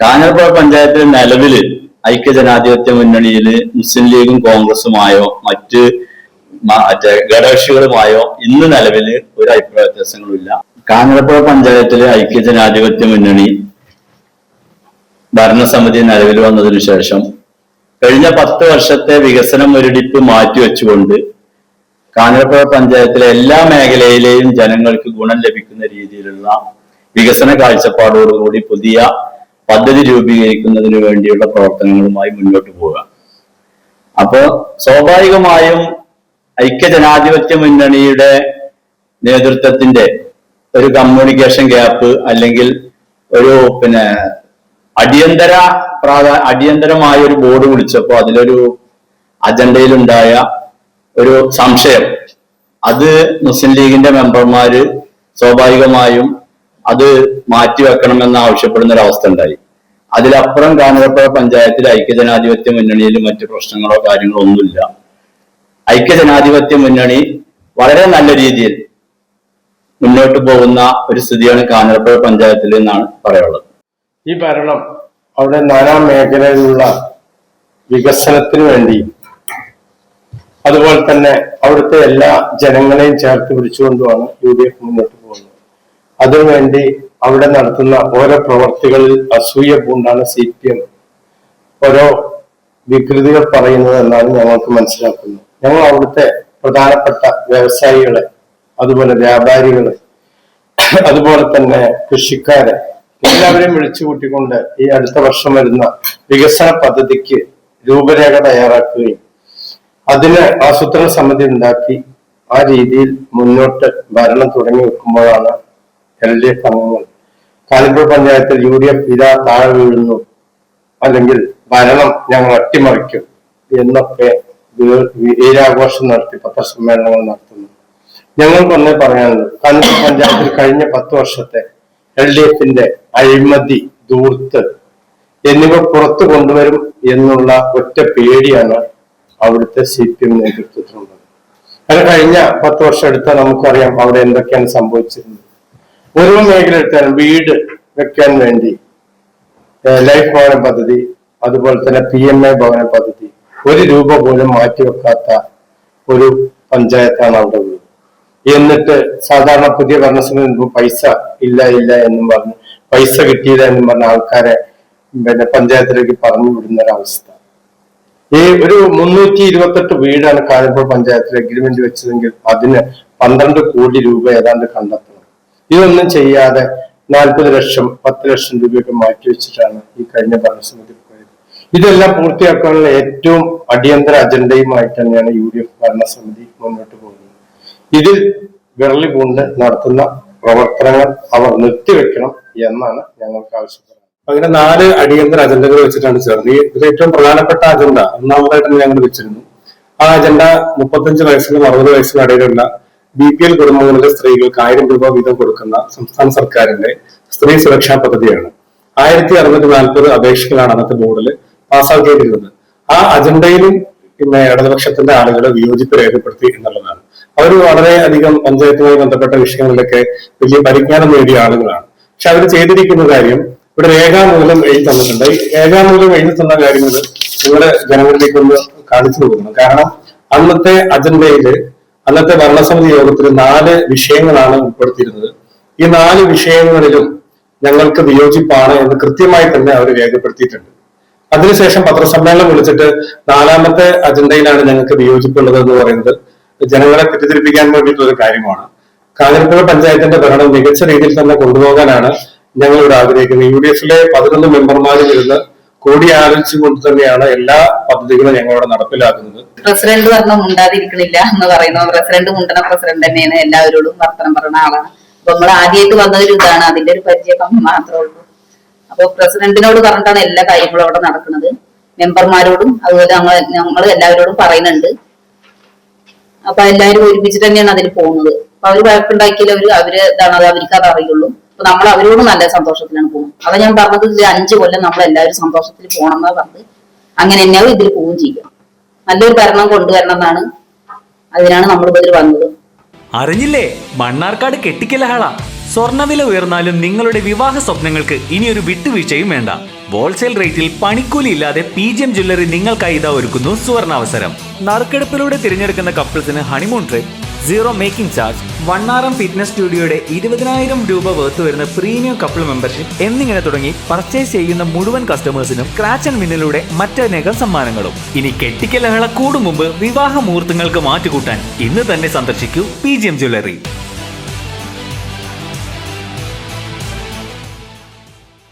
കാഞ്ഞിരപ്പുഴ പഞ്ചായത്തിൽ നിലവിൽ ഐക്യജനാധിപത്യ മുന്നണിയിൽ മുസ്ലിം ലീഗും കോൺഗ്രസുമായോ മറ്റ് മറ്റേ ഘടകകക്ഷികളുമായോ ഇന്ന് നിലവിൽ ഒരു അഭിപ്രായ വ്യത്യാസങ്ങളുമില്ല. കാഞ്ഞിരപ്പുഴ പഞ്ചായത്തിലെ ഐക്യജനാധിപത്യ മുന്നണി ഭരണസമിതി നിലവിൽ വന്നതിനു ശേഷം കഴിഞ്ഞ പത്ത് വർഷത്തെ വികസന മുരടിപ്പ് മാറ്റിവെച്ചുകൊണ്ട് കാഞ്ഞിരപ്പുഴ പഞ്ചായത്തിലെ എല്ലാ മേഖലയിലെയും ജനങ്ങൾക്ക് ഗുണം ലഭിക്കുന്ന രീതിയിലുള്ള വികസന കാഴ്ചപ്പാടോടുകൂടി പുതിയ പദ്ധതി രൂപീകരിക്കുന്നതിന് വേണ്ടിയുള്ള പ്രവർത്തനങ്ങളുമായി മുന്നോട്ട് പോവുക. അപ്പോ സ്വാഭാവികമായും ഐക്യജനാധിപത്യ മുന്നണിയുടെ നേതൃത്വത്തിന്റെ ഒരു കമ്മ്യൂണിക്കേഷൻ ഗ്യാപ്പ് അല്ലെങ്കിൽ ഒരു പിന്നെ അടിയന്തര പ്രാധാ അടിയന്തരമായ ഒരു ബോർഡ് വിളിച്ചപ്പോ അതിലൊരു അജണ്ടയിലുണ്ടായ ഒരു സംശയം. അത് മുസ്ലിം ലീഗിന്റെ മെമ്പർമാര് സ്വാഭാവികമായും അത് മാറ്റിവെക്കണമെന്ന് ആവശ്യപ്പെടുന്ന ഒരു അവസ്ഥ ഉണ്ടായി അതിലപ്പുറം കാഞ്ഞിരപ്പുഴ പഞ്ചായത്തിൽ ഐക്യജനാധിപത്യ മുന്നണിയിൽ മറ്റു പ്രശ്നങ്ങളോ കാര്യങ്ങളോ ഒന്നുമില്ല. ഐക്യജനാധിപത്യ മുന്നണി വളരെ നല്ല രീതിയിൽ മുന്നോട്ട് പോകുന്ന ഒരു സ്ഥിതിയാണ് കാഞ്ഞിരപ്പുഴ പഞ്ചായത്തിൽ എന്നാണ് പറയാനുള്ളത്. ഈ ഭരണം അവിടെ നാനാ മേഖലയിലുള്ള വികസനത്തിന് വേണ്ടി അതുപോലെ തന്നെ അവിടുത്തെ എല്ലാ ജനങ്ങളെയും ചേർത്ത് പിടിച്ചുകൊണ്ടുമാണ് യു ഡി എഫ് മുന്നോട്ട് അതിനുവേണ്ടി അവിടെ നടത്തുന്ന ഓരോ പ്രവർത്തികളിൽ അസൂയ പൂണ്ടാണ് സി പി എം ഓരോ വികൃതികൾ പറയുന്നത് എന്നാണ് ഞങ്ങൾക്ക് മനസ്സിലാക്കുന്നത്. ഞങ്ങൾ അവിടുത്തെ പ്രധാനപ്പെട്ട വ്യവസായികളെ അതുപോലെ വ്യാപാരികളെ അതുപോലെ തന്നെ കൃഷിക്കാരെ എല്ലാവരെയും വിളിച്ചു കൂട്ടിക്കൊണ്ട് ഈ അടുത്ത വർഷം വരുന്ന വികസന പദ്ധതിക്ക് രൂപരേഖ തയ്യാറാക്കുകയും അതിന് ആസൂത്രണ സമിതി ഉണ്ടാക്കി ആ രീതിയിൽ മുന്നോട്ട് ഭരണം തുടങ്ങി വെക്കുമ്പോഴാണ് എൽ ഡി എഫ് അംഗങ്ങൾ കാലിപ്പൂർ പഞ്ചായത്തിൽ യു ഡി എഫ് ഇതാ താഴെ വീഴുന്നു. അല്ലെങ്കിൽ ഭരണം ഞങ്ങൾ അട്ടിമറിക്കും എന്നൊക്കെ വീരാഘോഷം നടത്തി പത്രസമ്മേളനങ്ങൾ നടത്തുന്നു. ഞങ്ങൾക്കൊന്നേ പറയാനുള്ളത് കാലിപ്പൂർ പഞ്ചായത്തിൽ കഴിഞ്ഞ പത്ത് വർഷത്തെ എൽ ഡി എഫിന്റെ അഴിമതി ദൂർത്ത് എന്നിവ പുറത്തു കൊണ്ടുവരും എന്നുള്ള ഒറ്റ പേടിയാണ് അവിടുത്തെ സി പി എം നേതൃത്വത്തിലുള്ളത്. അങ്ങനെ കഴിഞ്ഞ പത്ത് വർഷം എടുത്താൽ നമുക്കറിയാം അവിടെ എന്തൊക്കെയാണ് സംഭവിച്ചിരുന്നത്. ഓരോ മേഖല എടുത്താലും വീട് വെക്കാൻ വേണ്ടി ലൈഫ് ഭവന പദ്ധതി അതുപോലെ തന്നെ പി എം എ ഭവന പദ്ധതി ഒരു രൂപ പോലും മാറ്റിവെക്കാത്ത ഒരു പഞ്ചായത്താണ് അവിടെ ഉള്ളത്. എന്നിട്ട് സാധാരണ പുതിയ ഭരണസമിതി പൈസ ഇല്ല ഇല്ല എന്നും പറഞ്ഞ് പൈസ കിട്ടിയില്ല എന്നും പറഞ്ഞ ആൾക്കാരെ പിന്നെ പഞ്ചായത്തിലേക്ക് പറഞ്ഞു വിടുന്ന ഒരവസ്ഥ ഈ ഒരു മുന്നൂറ്റി ഇരുപത്തെട്ട് വീടാണ് കാഞ്ഞിരപ്പുഴ പഞ്ചായത്തിൽ അഗ്രിമെന്റ് വെച്ചതെങ്കിൽ അതിന് പന്ത്രണ്ട് കോടി രൂപ ഏതാണ്ട് കണ്ടെത്തണം. ഇതൊന്നും ചെയ്യാതെ നാൽപ്പത് ലക്ഷം പത്ത് ലക്ഷം രൂപയൊക്കെ മാറ്റി വെച്ചിട്ടാണ് ഈ കഴിഞ്ഞ ഭരണസമിതി പോയത് ഇതെല്ലാം പൂർത്തിയാക്കാനുള്ള ഏറ്റവും അടിയന്തര അജണ്ടയുമായിട്ട് തന്നെയാണ് യു ഡി എഫ് ഭരണസമിതി മുന്നോട്ട് പോകുന്നത്. ഇതിൽ വിരളി പൂണ്ട് നടത്തുന്ന പ്രവർത്തനങ്ങൾ അവർ നിർത്തിവെക്കണം എന്നാണ് ഞങ്ങൾക്ക് ആവശ്യപ്പെടുന്നത്. അങ്ങനെ നാല് അടിയന്തര അജണ്ടകൾ വെച്ചിട്ടാണ് ചേർന്നത്. ഇതിൽ ഏറ്റവും പ്രധാനപ്പെട്ട അജണ്ട ഒന്നാമതായിട്ട് ഞങ്ങൾ വെച്ചിരുന്നു ആ അജണ്ട മുപ്പത്തഞ്ച് വയസ്സിനും അറുപത് വയസ്സിനും ഇടയിലുള്ള ബി പി എൽ കുടുംബങ്ങളിലെ സ്ത്രീകൾക്ക് ആയിരം രൂപ വീതം കൊടുക്കുന്ന സംസ്ഥാന സർക്കാരിന്റെ സ്ത്രീ സുരക്ഷാ പദ്ധതിയാണ്. ആയിരത്തി അറുന്നൂറ്റി നാൽപ്പത് അപേക്ഷകളാണ് അന്നത്തെ ബോർഡിൽ പാസ്സാക്കിയിരിക്കുന്നത്. ആ അജണ്ടയിലും പിന്നെ ഇടതുപക്ഷത്തിന്റെ ആളുകൾ വിയോജിപ്പ് രേഖപ്പെടുത്തി എന്നുള്ളതാണ്. അവർ വളരെ അധികം പഞ്ചായത്തുമായി ബന്ധപ്പെട്ട വിഷയങ്ങളിലൊക്കെ വലിയ പരിജ്ഞാനം നേടിയ ആളുകളാണ്. പക്ഷെ അവർ ചെയ്തിരിക്കുന്ന കാര്യം ഇവിടെ രേഖാമൂലം എഴുതി തന്നിട്ടുണ്ട്. ഈ രേഖാമൂലം എഴുതി തന്ന കാര്യങ്ങൾ നിങ്ങളുടെ ജനങ്ങളിലേക്ക് ഒന്ന് കാണിച്ചു കൊടുക്കണം. കാരണം അന്നത്തെ അജണ്ടയിൽ അന്നത്തെ ഭരണസമിതി യോഗത്തിൽ നാല് വിഷയങ്ങളാണ് ഉൾപ്പെടുത്തിയിരുന്നത്. ഈ നാല് വിഷയങ്ങളിലും ഞങ്ങൾക്ക് വിയോജിപ്പാണ് എന്ന് കൃത്യമായി തന്നെ അവർ രേഖപ്പെടുത്തിയിട്ടുണ്ട്. അതിനുശേഷം പത്രസമ്മേളനം വിളിച്ചിട്ട് നാലാമത്തെ അജണ്ടയിലാണ് ഞങ്ങൾക്ക് വിയോജിപ്പുള്ളത് എന്ന് പറയുന്നത്. ജനങ്ങളെ തെറ്റിദ്ധരിപ്പിക്കാൻ വേണ്ടിയിട്ടുള്ള ഒരു കാര്യമാണ്. കാഞ്ഞിരപ്പുഴ പഞ്ചായത്തിന്റെ ഭരണം മികച്ച രീതിയിൽ തന്നെ കൊണ്ടുപോകാനാണ് ഞങ്ങൾ ഇവിടെ ആഗ്രഹിക്കുന്നത്. യു ഡി എഫിലെ പതിനൊന്ന് മെമ്പർമാരിൽ ഇരുന്ന് കൂടിയാലോചിച്ചുകൊണ്ട് തന്നെയാണ് എല്ലാ പദ്ധതികളും ഞങ്ങളിവിടെ നടപ്പിലാക്കുന്നത്. പ്രസിഡന്റ് പറഞ്ഞ മുണ്ടാതിരിക്കണില്ല എന്ന് പറയുന്നു. പ്രസിഡന്റ് മുണ്ടണ പ്രസിഡന്റ് തന്നെയാണ് എല്ലാവരോടും വർത്തനം പറയുന്ന ആളാണ്. അപ്പൊ നമ്മൾ ആദ്യമായിട്ട് വന്നൊരു ഇതാണ്. അതിന്റെ ഒരു പരിചയം മാത്രമേ ഉള്ളൂ. അപ്പൊ പ്രസിഡന്റിനോട് പറഞ്ഞിട്ടാണ് എല്ലാ കാര്യങ്ങളും അവിടെ നടക്കുന്നത്. മെമ്പർമാരോടും അതുപോലെ നമ്മൾ നമ്മൾ എല്ലാവരോടും പറയുന്നുണ്ട്. അപ്പൊ എല്ലാവരും ഒരുമിച്ചിട്ട് തന്നെയാണ് അതിന് പോകുന്നത്. അപ്പൊ അവർ വഴക്കുണ്ടാക്കിയാൽ അവർ അവർ ഇതാണ് അത് അവർക്ക് അത് അറിയുള്ളൂ. അപ്പൊ നമ്മൾ അവരോട് നല്ല സന്തോഷത്തിലാണ് പോകുന്നത്. അതാ ഞാൻ പറഞ്ഞത് ഇതിൽ അഞ്ചു കൊല്ലം നമ്മൾ എല്ലാവരും സന്തോഷത്തിൽ പോകണം എന്നാ പറഞ്ഞത്. അങ്ങനെ തന്നെയാവും ഇതിൽ പോവുകയും ചെയ്യും. നല്ലൊരു ഭരണം കൊണ്ടുവരണം എന്നാണ് അതിനാണ് നമ്മൾ ഇതിൽ വന്നത്. അറിഞ്ഞില്ലേ? മണ്ണാർക്കാട് കെട്ടിക്കലഹള. സ്വർണവില ഉയർന്നാലും നിങ്ങളുടെ വിവാഹ സ്വപ്നങ്ങൾക്ക് ഇനി ഒരു വിട്ടുവീഴ്ചയും വേണ്ട. ഹോൾസെയിൽ റേറ്റിൽ പണിക്കൂലി ഇല്ലാതെ പി ജി എം ജ്വല്ലറി നിങ്ങൾക്കായി ഇതാ ഒരുക്കുന്നു സുവർണാവസരം. നറുക്കെടുപ്പിലൂടെ തിരഞ്ഞെടുക്കുന്ന കപ്പിൾസിന് honeymoon trip zero making charge M fitness സ്റ്റുഡിയോയുടെ ഇരുപതിനായിരം രൂപ വേർത്ത് വരുന്ന പ്രീമിയം കപ്പിൾ മെമ്പർഷിപ്പ് എന്നിങ്ങനെ തുടങ്ങി പർച്ചേസ് ചെയ്യുന്ന മുഴുവൻ കസ്റ്റമേഴ്സിനും ക്രാച്ച് ആൻഡ് വിന്നിലൂടെ മറ്റനേകം സമ്മാനങ്ങളും. ഇനി കെട്ടിക്കലഹള കൂടും മുമ്പ് വിവാഹ മുഹൂർത്തങ്ങൾക്ക് മാറ്റുകൂട്ടാൻ ഇന്ന് തന്നെ സന്ദർശിക്കൂ പി ജി എം ജ്വല്ലറി